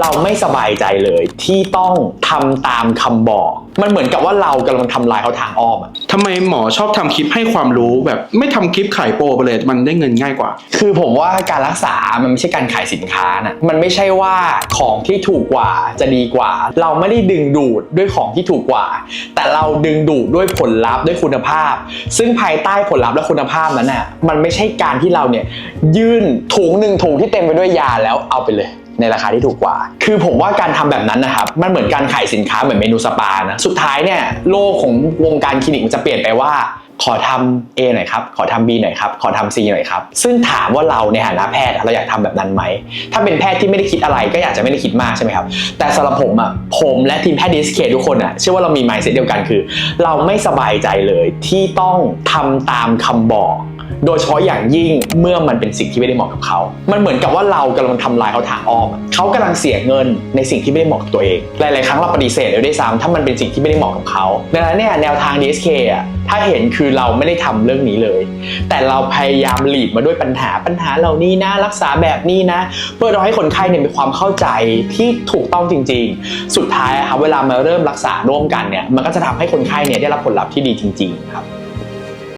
เราไม่สบายใจเลยที่ต้องทำตามคำบอก มันเหมือนกับว่าเรากำลังทำลายเขาทางอ้อมอะทำไมหมอชอบทำคลิปให้ความรู้แบบไม่ทำคลิปขายโปรไปเลยมันได้เงินง่ายกว่า คือผมว่าการรักษา มันไม่ใช่การขายสินค้านะมันไม่ใช่ว่าของที่ถูกกว่าจะดีกว่า เราไม่ได้ดึงดูดด้วยของที่ถูกกว่า แต่เราดึงดูดด้วยผลลัพธ์ด้วยคุณภาพ ซึ่งภายใต้ผลลัพธ์และคุณภาพนั้นน่ะ มันไม่ใช่การที่เราเนี่ยยื่นถุงหนึ่งถุงที่เต็มไปด้วยยาแล้วเอาไปเลย ในราคาที่ถูกกว่า คือผมว่าการทำแบบนั้นนะครับ มันเหมือนการขายสินค้าเหมือนเมนูสปานะ สุดท้ายเนี่ยโลกของวงการคลินิกมันจะเปลี่ยนไปว่าขอทำ A หน่อยครับ ขอทำ B หน่อยครับ ขอทำ C หน่อยครับ ซึ่งถามว่าเราในฐานะแพทย์เราอยากทำแบบนั้นไหม ถ้าเป็นแพทย์ที่ไม่ได้คิดอะไรก็อยากจะไม่ได้คิดมากใช่ไหมครับ แต่สำหรับผมอะ ผมและทีมแพทย์ DSK ทุกคนอะ เชื่อว่าเรามี mindset เดียวกันคือ เราไม่สบายใจเลยที่ต้องทำตามคำบอก โดยเฉพาะอย่างยิ่งเมื่อมันเป็นสิ่งที่ไม่ได้เหมาะกับเขา มันเหมือนกับว่าเรากำลังทำลายเขาทางอ้อมเขากำลังเสียเงินในสิ่งที่ไม่ได้เหมาะกับตัวเอง หลาย ๆ ครั้งเราปฏิเสธเลยด้วยซ้ำถ้ามันเป็นสิ่งที่ไม่ได้เหมาะกับเขา ดังนั้นเนี่ยแนวทาง DSK อะ ถ้าเห็นคือเราไม่ได้ทำเรื่องนี้เลย แต่เราพยายามหลีดมาด้วยปัญหา ปัญหาเหล่านี้นะ รักษาแบบนี้นะ เพื่อเราให้คนไข้เนี่ยมีความเข้าใจที่ถูกต้องจริง ๆ สุดท้ายอะครับเวลามาเริ่มรักษาร่วมกันเนี่ย มันก็จะทำให้คนไข้เนี่ยได้รับผลลัพธ์ที่ดีจริง ๆ ครับ